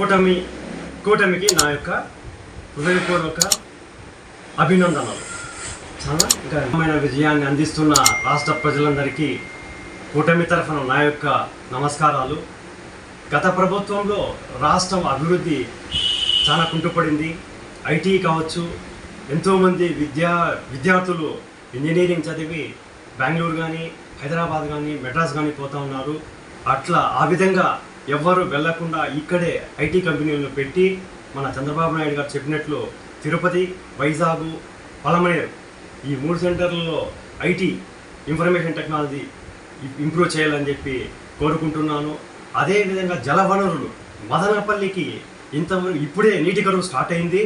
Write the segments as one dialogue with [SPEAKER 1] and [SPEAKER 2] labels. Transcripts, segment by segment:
[SPEAKER 1] కూటమి కూటమికి నా యొక్క హృదయపూర్వక అభినందనలు. చాలా ఘనమైన విజయాన్ని అందిస్తున్న రాష్ట్ర ప్రజలందరికీ కూటమి తరఫున నా యొక్క నమస్కారాలు. గత ప్రభుత్వంలో రాష్ట్రం అభివృద్ధి చాలా కుంటుపడింది. ఐటీ కావచ్చు ఎంతోమంది విద్యా విద్యార్థులు ఇంజనీరింగ్ చదివి బెంగళూరు కానీ హైదరాబాద్ కానీ మెడ్రాస్ కానీ పోతా ఉన్నారు. అట్లా ఆ విధంగా ఎవ్వరు వెళ్ళకుండా ఇక్కడే ఐటీ కంపెనీలను పెట్టి మన చంద్రబాబు నాయుడు గారు చెప్పినట్లు తిరుపతి వైజాగ్ పలమనేరు ఈ మూడు సెంటర్లలో ఐటీ ఇన్ఫర్మేషన్ టెక్నాలజీ ఇంప్రూవ్ చేయాలని చెప్పి కోరుకుంటున్నాను. అదేవిధంగా జలవనరులు మదనపల్లికి ఇంతవరకు ఇప్పుడే నీటి కరువు స్టార్ట్ అయింది.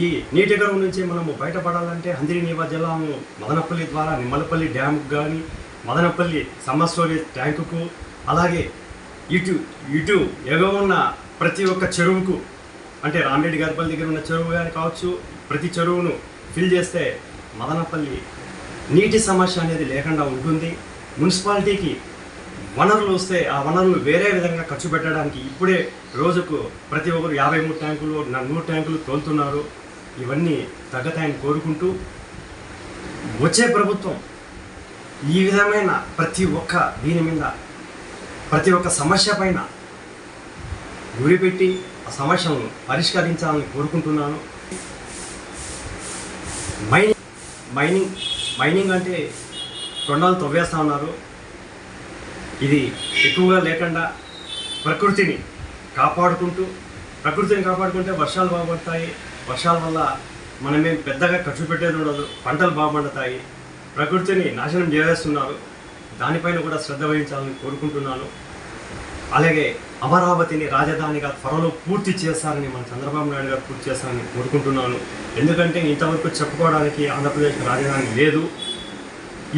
[SPEAKER 1] ఈ నీటి కరువు నుంచి మనము బయటపడాలంటే హందిరి నీవా జలాము మదనపల్లి ద్వారా నిమ్మలపల్లి డ్యాంకు కానీ మదనపల్లి సమ్మర్ స్టోరేజ్ ట్యాంకుకు అలాగే ఇటు ఇటు ఎగవ ఉన్న ప్రతి ఒక్క చెరువుకు అంటే రామిరెడ్డి గారిపల్లి దగ్గర ఉన్న చెరువు కానీ కావచ్చు ప్రతి చెరువును ఫిల్ చేస్తే మదనపల్లి నీటి సమస్య అనేది లేకుండా ఉంటుంది. మున్సిపాలిటీకి వనరులు వస్తే ఆ వనరులు వేరే విధంగా ఖర్చు పెట్టడానికి ఇప్పుడే రోజుకు ప్రతి ఒక్కరు యాభై మూడు ట్యాంకులు నూరు ట్యాంకులు తోలుతున్నారు. ఇవన్నీ తగ్గతాయని కోరుకుంటూ వచ్చే ప్రభుత్వం ఈ విధమైన ప్రతి ఒక్క దీని మీద ప్రతి ఒక్క సమస్య పైన గురిపెట్టి ఆ సమస్యలను పరిష్కరించాలని కోరుకుంటున్నాను. మైనింగ్ మైనింగ్ మైనింగ్ అంటే కొండలు తవ్వేస్తూ ఉన్నారు. ఇది ఎక్కువగా లేకుండా ప్రకృతిని కాపాడుకుంటూ ప్రకృతిని కాపాడుకుంటే వర్షాలు బాగుపడతాయి. వర్షాల వల్ల మనమేం పెద్దగా ఖర్చు పెట్టేది ఉండదు. పంటలు బాగుపడతాయి. ప్రకృతిని నాశనం చేసేస్తున్నారు. దానిపైన కూడా శ్రద్ధ వహించాలని కోరుకుంటున్నాను. అలాగే అమరావతిని రాజధానిగా త్వరలో పూర్తి చేస్తారని మన చంద్రబాబు నాయుడు గారు పూర్తి చేస్తారని కోరుకుంటున్నాను. ఎందుకంటే ఇంతవరకు చెప్పుకోవడానికి ఆంధ్రప్రదేశ్ రాజధాని లేదు.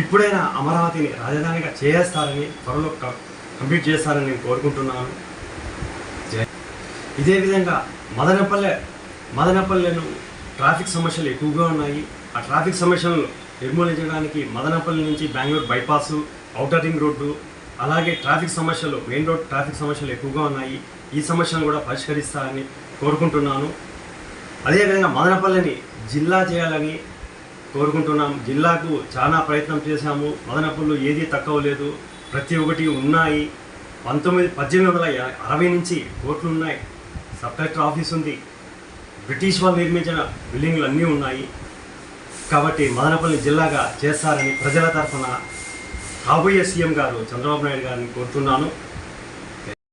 [SPEAKER 1] ఇప్పుడైనా అమరావతిని రాజధానిగా చేస్తారని త్వరలో కంప్లీట్ చేస్తారని నేను కోరుకుంటున్నాను. ఇదే విధంగా మదనపల్లె మదనపల్లెను ట్రాఫిక్ సమస్యలు ఎక్కువగా ఉన్నాయి. ఆ ట్రాఫిక్ సమస్యలను నిర్మూలించడానికి మదనపల్లి నుంచి Bengaluru bypass outer ring road అలాగే ట్రాఫిక్ సమస్యలు మెయిన్ రోడ్ ట్రాఫిక్ సమస్యలు ఎక్కువగా ఉన్నాయి. ఈ సమస్యలను కూడా పరిష్కరిస్తారని కోరుకుంటున్నాను. అదేవిధంగా మదనపల్లిని జిల్లా చేయాలని కోరుకుంటున్నాం. జిల్లాకు చాలా ప్రయత్నం చేశాము. మదనపల్లిలో ఏదీ తక్కువ లేదు. ప్రతి ఒక్కటి ఉన్నాయి. పంతొమ్మిది పద్దెనిమిది వందల అరవై నుంచి కోట్లు ఉన్నాయి. సబ్ కలెక్టర్ ఆఫీస్ ఉంది. బ్రిటిష్ వాళ్ళు నిర్మించిన బిల్డింగ్లు అన్నీ ఉన్నాయి. కాబట్టి మదనపల్లి జిల్లాగా చేస్తారని ప్రజల తరఫున కాబోయే సీఎం గారు చంద్రబాబు నాయుడు గారిని కోరుతున్నాను.